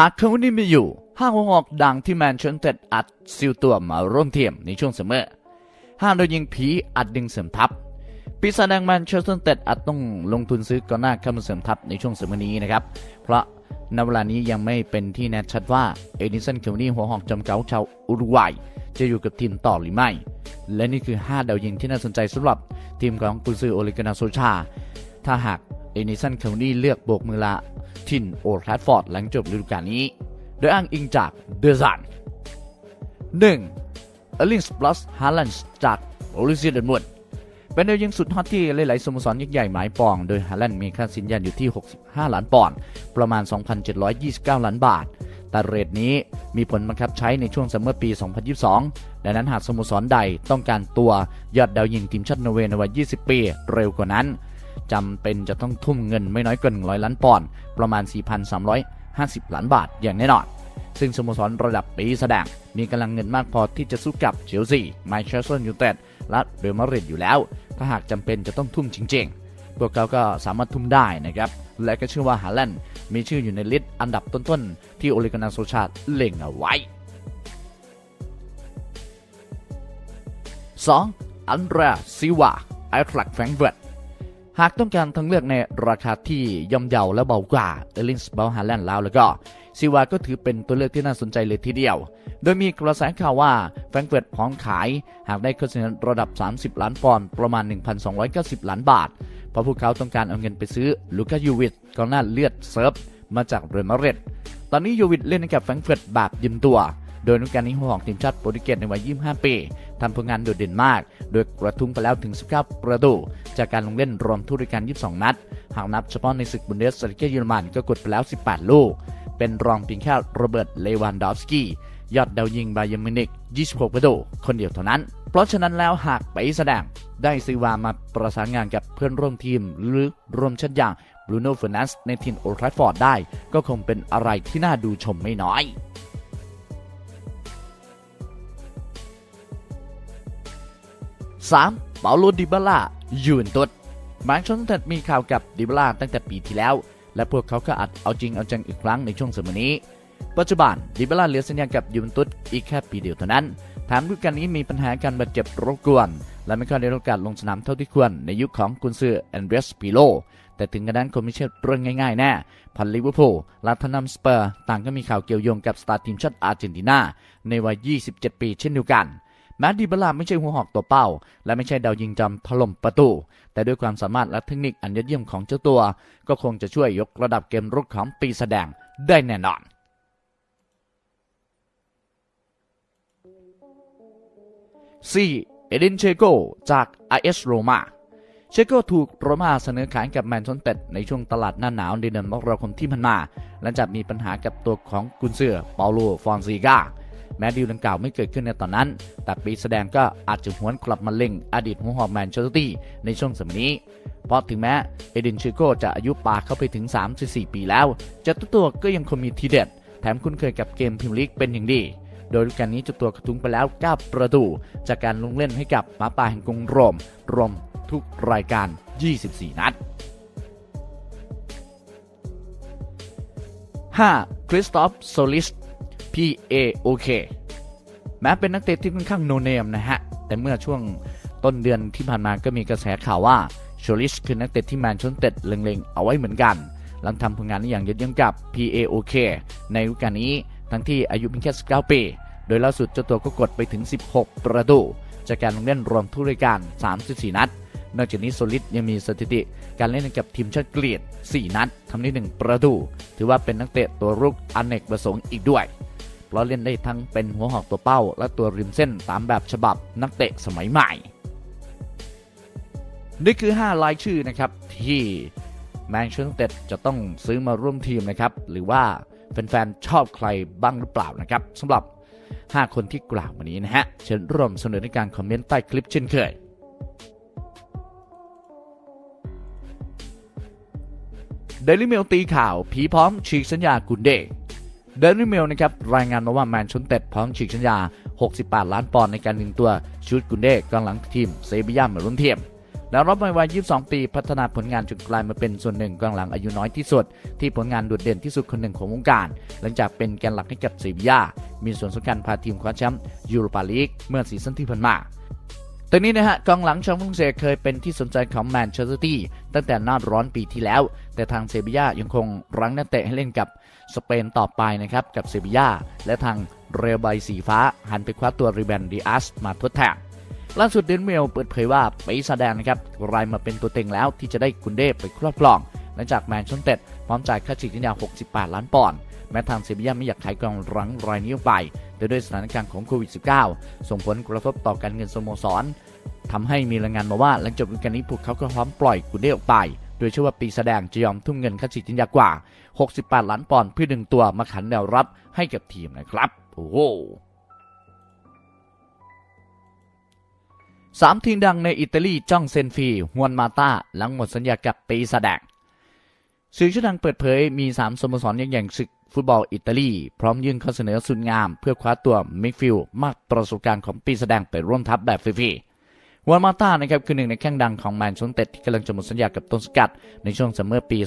หากเขานี่ไม่อยู่ห้างหัวหอกดังที่แมนเชสเตอร์อัดซิลตัวมาร่วมทีมในช่วงเสมอห้างโดยยิงผีอัดดึงเสริมทัพปีศาจแดงแมนเชสเตอร์เต็ดอาจต้องลงทุนซื้อกองหน้าเข้ามาเสริมทัพในช่วงเสมอนี้นะครับ เพราะณเวลานี้ยังไม่เป็นที่แน่ชัดว่าเอดิสันเคลนี่หัวหอกจำเก่าชาวอุรุกวัยจะอยู่กับทีมต่อหรือไม่ และนี่คือ 5 ดาวยิงที่น่าสนใจสำหรับทีมของกุนซือโอลิกานาโซชา ถ้าหาก เอดิสันเคลนี่เลือกโบกมือลาทินโอลแทราฟอร์ดหลังจบฤดูกาลนี้ โดยอ้างอิงจากเดอะซัน 1. เอลิงส์ plus ฮาลันส์จากโอลิเซียเดนมุนเป็นดาวยิงสุดฮอตที่หลายๆสโมสรยักษ์ใหญ่หมายปอง โดยฮาแลนมีค่าสินยันอยู่ที่ 65 ล้านปอนด์ประมาณ 2,729 ล้านบาท แต่เรทนี้มีผลบังคับใช้ในช่วงซัมเมอร์ปี 2022 ดังนั้นหากสโมสรใดต้องการตัวยอดดาวยิงทีมชาตินอร์เวย์ในวัย 20 ปี เร็วกว่านั้น จำเป็นจะต้องทุ่มเงินไม่น้อยกว่า100 ล้านปอนด์ประมาณ 4,350 ล้านบาทอย่างแน่นอน ซึ่งสโมสรระดับปีแสดง มีกำลังเงินมากพอที่จะสู้กับเชลซีแมนเชสเตอร์ยูไนเต็ดและเรอัลมาดริดอยู่แล้ว ถ้าหากจำเป็นจะต้องทุ่มจริง ๆ พวกเขาก็สามารถทุ่มได้นะครับ และก็เชื่อว่าฮาแลนด์มีชื่ออยู่ในลิสต์อันดับต้นๆ ที่โอลิกานาโซชาตเล็งเอาไว้ 2. อันเดรซิวาไอทรักแฟรงเฟิร์ต หากต้องการทางเลือกในราคาที่ย่อมเยาและเบากว่าเอลินส์เบลฮาแลนด์แล้วแล้วก็ซิวาก็ถือเป็นตัวเลือกที่น่าสนใจเลยทีเดียว โดยมีกระแสข่าวว่าแฟรงเฟิร์ตพร้อมขาย หากได้ค่าเสียระดับ 30 ล้านปอนด์ประมาณ 1,290 ล้านบาท เพราะพวกเขาต้องการเอาเงินไปซื้อลูกายูวิชกองหน้าเลือดเซิร์ฟมาจากเรอัลมาดริดตอนนี้ยูวิชเล่นให้กับแฟรงเฟิร์ตแบบยืมตัว โดยในกการนี้หัวหอกทีมชาติโปรตุเกสในวัย 25 ปี ทำผลงานโดดเด่นมาก โดยกระทุ้งไปแล้วถึง 19 ประตู จากการลงเล่นรวมทุกรายการ22 นัด หากนับเฉพาะในศึกบุนเดสลิกาเยอรมันก็กดไปแล้ว 18 ลูก เป็นรองเพียงแค่โรเบิร์ต เลวันดอฟสกี้ยอดดาวยิงบาเยอรมินิก 26 ประตู คนเดียวเท่านั้น เพราะฉะนั้นแล้วหากไปแสดงได้ซีวามาประสานงานกับเพื่อนร่วมทีม หรือรวมชั้นอย่างบรูโน่เฟอร์นันส์ในทีมโอลด์แทรฟฟอร์ดได้ ก็คงเป็นอะไรที่น่าดูชมไม่น้อย 3. เปาโลดิบาล่ายูเวนตุสแมนเชสเตอร์มีข่าวกับดิบาล่าตั้งแต่ปีที่แล้ว และพวกเขาก็อัดเอาจริงเอาจังอีกครั้งในช่วงสมัยนี้ ปัจจุบันดิบาล่าเหลือสัญญากับยูเวนตุสอีกแค่ปีเดียวเท่านั้นแถมฤดูกาลนี้มีปัญหาการบาดเจ็บรบกวน และไม่ค่อยได้รับโอกาสลงสนามเท่าที่ควรในยุคของกุนซือแอนเดรสปิโลแต่ถึงกระนั้นคงไม่ใช่เรื่องง่ายๆแน่พันลิเวอร์พูลและทนัมสเปอร์ ต่างก็มีข่าวเกี่ยวโยงกับสตาร์ทีมชาติอาร์เจนตินาในวัย 27 ปีเช่นเดียวกัน แม้ดิบลาไม่ใช่หัวหอกตัวเป้า และไม่ใช่ดาวยิงจำถล่มประตู แต่ด้วยความสามารถและเทคนิคอันยอดเยี่ยมของเจ้าตัว ก็คงจะช่วยยกระดับเกมรุกของปีแสดงได้แน่นอน 4. เอดินเชโกจาก IS โรมาเชโกถูกโรมาเสนอขายกับแมนชสเต็ดในช่วงตลาดหน้าหนาวในเดือนมกราคมที่ผ่านมาหลังจากมีปัญหากับตัวของกุนเซือเปาโลฟอนซีกา แม้ดีลดังกล่าวไม่เกิดขึ้นในตอนนั้น แต่ปีแสดงก็อาจจะหวนกลับมาเล่งอดีตหัวหอกแมนเชสเตอร์ตี้ในช่วงสมัยนี้ เพราะถึงแม้เอดินเชโกจะอายุป่าเข้าไปถึง 34 ปีแล้วเจ้าตัวก็ยังคงมีทีเด็ด แถมคุ้นเคยกับเกมพรีเมียร์ลีกเป็นอย่างดีโดยฤดูกาลนี้เจ้าตัวกระทุ้งไปแล้ว 9 ประตู จากการลงเล่นให้กับหมาป่าแห่งกรุงโรม รวมทุกรายการ 24 นัด 5. คริสตอฟโซลิส PAOK แม้เป็นนักเตะที่ค่อนข้างโนเนมนะฮะ แต่เมื่อช่วงต้นเดือนที่ผ่านมาก็มีกระแสข่าวว่าโชลิสคือนักเตะที่แมนเชสเตอร์เล็งๆ เอาไว้เหมือนกัน หลังทำผลงานอย่างยอดเยี่ยมกับ PAOK ในฤดูกาลนี้ทั้งที่อายุเพียงแค่ 19 ปี โดยล่าสุดเจ้าตัวก็กดไปถึง 16 ประตู จากการลงเล่นรวมทุกรายการ 34 นัด นอกจากนี้โซลิดยังมีสถิติ การเล่นกับทีมชาติเกรียด4นัดทำได้1ประตู ถือว่าเป็นนักเตะตัวรุกอเนกประสงค์อีกด้วย เพราะเล่นได้ทั้งเป็นหัวหอกตัวเป้า และตัวริมเส้นตามแบบฉบับนักเตะสมัยใหม่ นี่คือ 5 รายชื่อนะครับที่แมนเชสเตอร์จะต้องซื้อมาร่วมทีมนะครับ หรือว่าแฟนๆชอบใครบ้างหรือเปล่านะครับสำหรับ 5 คนที่กล่าวมานี้นะฮะ เชิญร่วมเสนอในการคอมเมนต์ใต้คลิปเช่นเคยเดลิเมลตีข่าว ผีพร้อมฉีกสัญญากุนเด เดลิเมลนะครับรายงานมาว่าแมนชนเต็ดพร้อมฉีกสัญญา 68 ล้านปอนด์ในการดึงตัวชูดกุนเดกองหลังทีมเซบียามาร่วมทียมแล้วรับในวัย 22 ปีพัฒนาผลงานจนกลายมาเป็นส่วนหนึ่งกองหลังอายุน้อยที่สุด ที่ผลงานโดดเด่นที่สุดคนหนึ่งของวงการ หลังจากเป็นแกนหลักให้กับเซบียามีส่วนสำคัญพาทีมคว้าแชมป์ยูโรปาลีกเมื่อซีซั่นที่ผ่านมา ตอนนี้นะฮะกองหลังชาวฝรั่งเศสเคยเป็นที่สนใจของแมนเชสเตอร์ตี้ตั้งแต่หน้าร้อนปีที่แล้ว แต่ทางเซบียายังคงรั้งนักเตะให้เล่นกับสเปนต่อไปนะครับ กับเซบียาและทางเรอัลไบสีฟ้า หันไปคว้าตัวริเบนดิอัสมาทดแทนล่าสุดเดนเมลเปิดเผยว่าปีศาจแดงนะครับรายมาเป็นตัวเต็งแล้วที่จะได้กุนเดไปครอบครอง หลังจากแมนเชสเตอร์พร้อมจ่ายค่าฉีดสัญญา 68 ล้านปอนด์ แม้ทางเซบียาไม่อยากขายกองหลังรายนี้ออกไปแต่ด้วยสถานการณ์ของโควิด -19 ส่งผลกระทบต่อการเงินสโมสรทำให้มีรายงานมาว่าหลังจบฤดูกาลนี้พวกเขาก็พร้อมปล่อยกุนเดออกไป โดยเชื่อว่าปีแสดงจะยอมทุ่มเงินค่าฉีดสัญญากว่า 68 ล้านปอนด์เพื่อดึงตัวมาขันแนวรับให้กับทีมนะครับ โอ้โหสามทีมดังในอิตาลีจ้องเซนฟีฮวนมาตาหลังหมดสัญญากับปีศาจแดง สื่อชื่อดังเปิดเผยมี 3สโมสรอย่างอย่งศึกฟุตบอลอิตาลี พร้อมยื่นข้อเสนอสุดงาม เพื่อคว้าตัวมิกฟิลมากประสบการณ์ของปีศาจแดงไปร่วมทัพแบบฟรีๆฮวนมาตานะครับคือหนึ่งในแข้งดังของแมนเชสเตอร์ที่กำลังจะหมดสัญญากับต้นสกัด ในช่วงซัมเมอร์ปี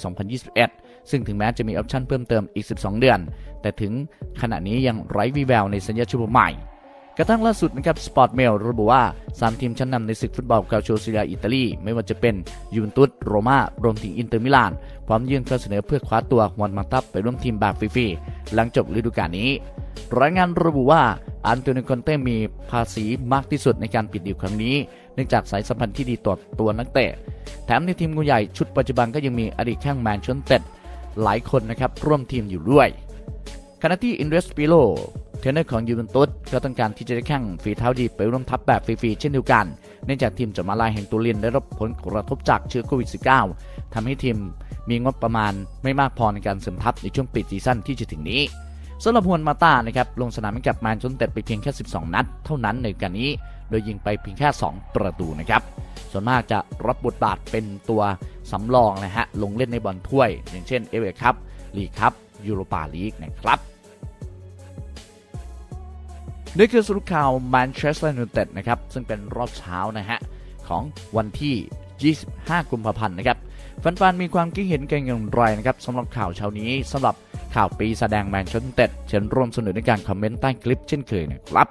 2021 ซึ่งถึงแม้จะมีออปชั่นเพิ่มเติมอีก 12 เดือน แต่ถึงขณะนี้ยังไร้วีแววในสัญญาฉบับใหม่ กระทั่งล่าสุดนะครับสปอร์ตเมลระบุว่า 3 ทีมชั้นนำในศึกฟุตบอลกาโชซีเรียอิตาลี ไม่ว่าจะเป็นยูเวนตุสโรม่ารวมถึงอินเตอร์มิลาน พร้อมยื่นข้อเสนอเพื่อคว้าตัวฮวนมาตับไปร่วมทีมแบบฟรีๆหลังจบฤดูกาลนี้รายงานระบุว่าอันโตนิโคอนเต้มีภาษีมากที่สุดในการปิดดีลครั้งนี้ เนื่องจากสายสัมพันธ์ที่ดีต่อตัวนักเตะ แถมในทีมงูใหญ่ชุดปัจจุบันก็ยังมีอดีตแข้งแมนเชสเตอร์หลายคนนะครับร่วมทีมอยู่ด้วยขณะที่อินเวสปิโล เทรนเนอร์ของยูเวนตุสก็ต้องการที่จะได้แข่งฝีเท้าดีไปร่วมทัพแบบฟรีๆเช่นเดียวกัน เนื่องจากทีมจมาลายแห่งตุเรียนได้รับผลกระทบจากเชื้อโควิด -19 ทำให้ทีมมีงบประมาณไม่มากพอในการเสริมทัพในช่วงปิดซีซั่นที่จะถึงนี้สำหรับฮวนมาตานะครับลงสนามกับแมนเชสเตอร์ไปเพียงแค่ 12 นัด เท่านั้นในการนี้ โดยยิงไปเพียงแค่ 2 ประตูนะครับ ส่วนมากจะรับบทบาทเป็นตัวสำรองนะฮะลงเล่นในบอลถ้วย อย่างเช่นเอเวอร์คัพลีกคัพยูโรปาลีกนะครับ นี่คือสรุปข่าวแมนเชสเตอร์ยูไนเต็ดนะครับ ซึ่งเป็นรอบเช้านะฮะ ของวันที่ 25 กุมภาพันธ์นะครับแฟนๆมีความคิดเห็นกันอย่างไรนะครับสำหรับข่าวเช้านี้สำหรับข่าวปีแสดงแมนเชสเตอร์ยูไนเต็ดเชิญร่วมสนุนในการคอมเมนต์ใต้คลิปเช่นเคยนะครับ